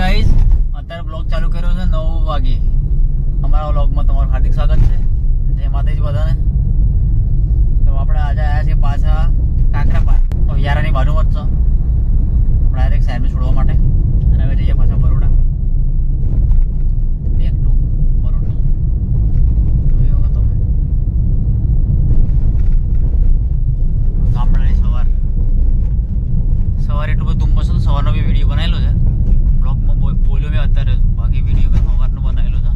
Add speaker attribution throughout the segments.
Speaker 1: Guys અત્યારે blog ચાલુ કર્યો છે નવ વાગે. અમારા બ્લોગમાં તમારું હાર્દિક સ્વાગત છે. જય માતાજી બધાને. તો આપણે આજે આવ્યા છીએ પાછા કાંકરા પાર યારાની બાજુમાં જ છે આપણે ડાયરેક્ટ સાહેબને છોડવા માટે અને હવે જઈએ પાછા બરોડા બેક ટુ બરોડા જોઈ વખત તમે ગામડાની સવાર સવારે એટલું બધું ધુમ્મસ હતું સવારનો બી વીડિયો બનાવેલો છે બ્લોગમાં બોલ્યો મેં અત્યારે છું. બાકી વીડિયો મેં સવારનો બનાવેલો છે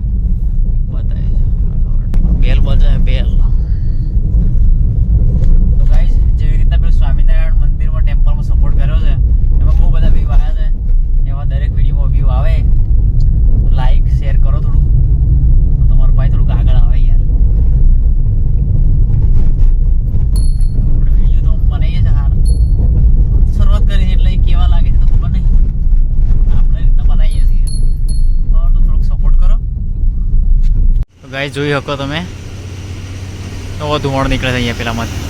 Speaker 1: બતાવે છે બેલ બજે બેલ તો ગાઈસ જેવી રીતના પેલું સ્વામિનારાયણ મંદિરમાં ટેમ્પલમાં સપોર્ટ કર્યો છે એમાં બહુ બધા વ્યૂ આવ્યા છે એવા દરેક વિડીયોમાં વ્યૂ આવે તો લાઈક શેર કરો થોડું તો તમારું ભાઈ થોડુંક આગળ આવે યાર આપણે વીડિયો તો બનાવીએ છે હાર શરૂઆત કરી છે એટલે એ કેવા લાગે છે તો ખબર નહીં આપણે રીતના બનાવીએ છીએ તો તો થોડુંક સપોર્ટ કરો તો ગાય જોઈ શકો તમે. નવો ધુમાડો નીકળે છે અહીંયા પેલામાંથી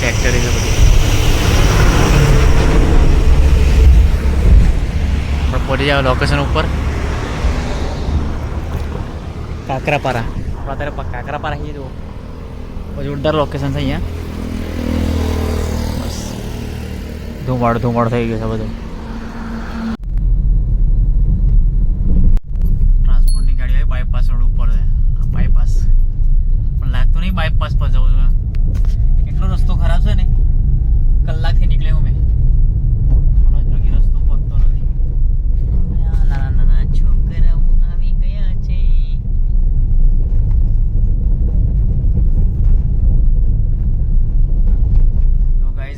Speaker 1: ફેક્ટરી છે બધી. આપણે પહોંચી જાવ લોકેશન ઉપર. કાકરાપારા. આપણે અત્યારે કાકરાપારા છીએ જુઓ. જોરદાર લોકેશન છે અહીંયા. ધુમાડો ધુમાડો થઈ ગયો છે બધું ટ્રાન્સપોર્ટની ગાડી આવી બાયપાસ રોડ ઉપર છે આ બાયપાસ પણ લાગતું પાસ પર જવું છું એટલો રસ્તો ખરાબ છે ને કલાકથી નીકળે હું મેં. રસ્તો પતતો નથી. આ નાના નાના છોકરાઓ આવી ગયા છે.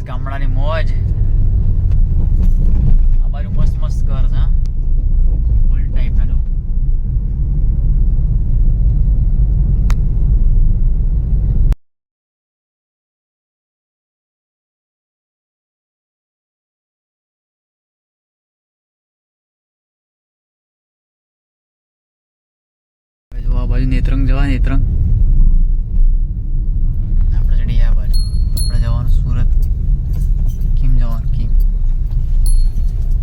Speaker 1: ગામડાની મોજ આ બાજુ મસ્ત મસ્ત ઘર છે હા ઓલ્ડ ટાઈપના જો હવે જો આ બાજુ નેત્રંગ જવા નેત્રંગ આપણે ચડીએ આ બાજુ આપણે જવાનું સુરત કેમ જવાનું કેમ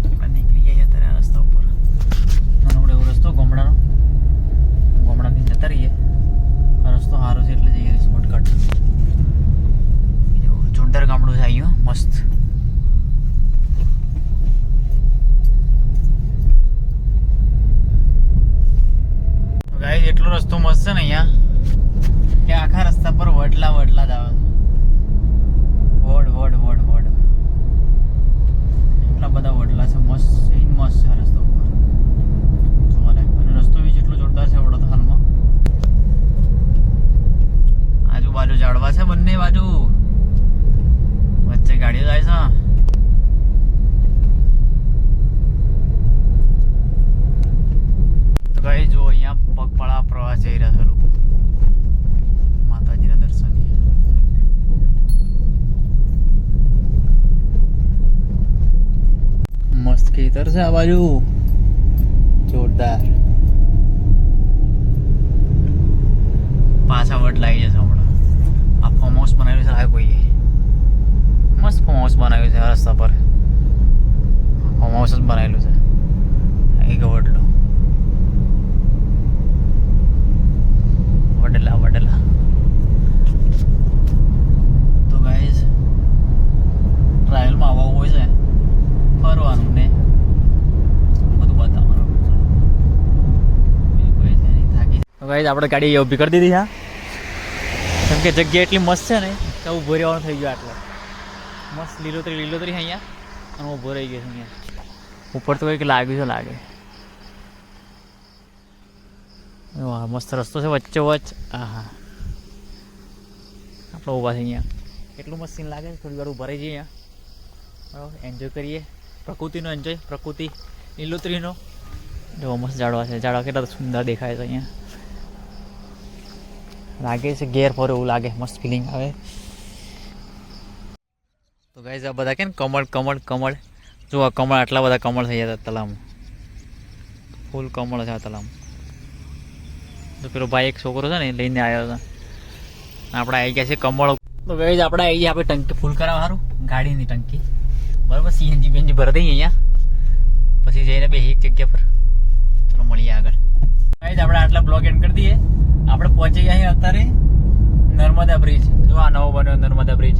Speaker 1: આપણે નીકળી ગયા અત્યારે આ રસ્તા ઉપર નાનો એવો રસ્તો ગોમડાનો ગોમડાથી જતા રહીએ આ રસ્તો સારો છે એટલે જઈએ શોર્ટકટ જોરદાર ગામડું છે અહીંયા મસ્ત ગાઈસ એટલો રસ્તો મસ્ત છે ને અહીંયા. કે આખા રસ્તા પર વડલા વડલા જ આવે છે વડ વડ વડ વડ એટલા બધા વડલા છે મસ્ત સીન મસ્ત છે આ રસ્તો ઉપર જોવા લાયક અને રસ્તો બી જેટલો જોરદાર છે વડોદરા હાલમાં આજુબાજુ ઝાડવા છે બંને બાજુ વચ્ચે ગાડીઓ જાય છે તો કઈ જો અહીંયા પગપાળા પ્રવાસ જઈ રહ્યા છે લોકો માતાજીના દર્શને મસ્ત ખેતર છે આ બાજુ? જોરદાર. પાછા વટ લાગી જશે હમણાં. આ ફોર્મ હાઉસ બનાવ્યું છે, આ કોઈએ? મસ્ત ફોર્મ હાઉસ બનાવ્યું છે રસ્તા પર. ફોર્મ હાઉસ જ બનાવેલું છે એક વડલો વડલા વડલા તો ગાઈઝ ટ્રાવેલમાં આવવા હોય છે ફરવાનું ને બધું બતાવવાનું બીજું કંઈ છે નહીં, થાકી ગાઈઝ આપણે ગાડી ઊભી કરી દીધી હા. કેમ કે જગ્યા એટલી મસ્ત છે ને તો ઊભો રહેવાનું થઈ ગયું આટલો. મસ્ત લીલોતરી લીલોતરી અહીંયા. અને ઊભો રહી ગયો છે અહીંયા. ઉપર તો કંઈક લાગ્યું છે, લાગે. વાહ મસ્ત રસ્તો છે, વચ્ચે વચ્ચ. હા હા આપણે ઊભા છે અહીંયા. કેટલું મસ્ત સીન લાગે થોડી વાર ઊભા રહી જઈએ અહીંયા. બરાબર એન્જોય કરીએ. પ્રકૃતિનો એન્જોય પ્રકૃતિ, લીલોતરીનો. જો મસ્ત ઝાડવા છે, ઝાડવા કેટલા સુંદર દેખાય છે અહીંયા. લાગે છે, ઘેર ફરો એવું લાગે, મસ્ત ફિલિંગ આવે. તો ગાઈઝ આ બધા કે ને કમળ કમળ કમળ? જો આ કમળ, આટલા બધા કમળ થઈ ગયા તલામ ફૂલ કમળ છે આ તલાવમાં. તો પેલો ભાઈ એક છોકરો છે ને લઈને આવ્યો હતો આપણે આવી ગયા છે કમળ. તો ગાઈઝ આપણે આવી ગયા આપણે ટંકી ફૂલ કરાવવા સારું ગાડીની ટંકી. બરાબર સીએનજી બેનજી ભરી દઈએ અહીંયા. પછી જઈને બે એક જગ્યા પર. ચલો મળીએ આગળ. ગાઈઝ આપણે આટલા બ્લોગ એન્ડ કરી દઈએ. આપણે પહોંચી ગયા અત્યારે નર્મદા બ્રિજ. જો આ નવો બન્યો નર્મદા બ્રિજ.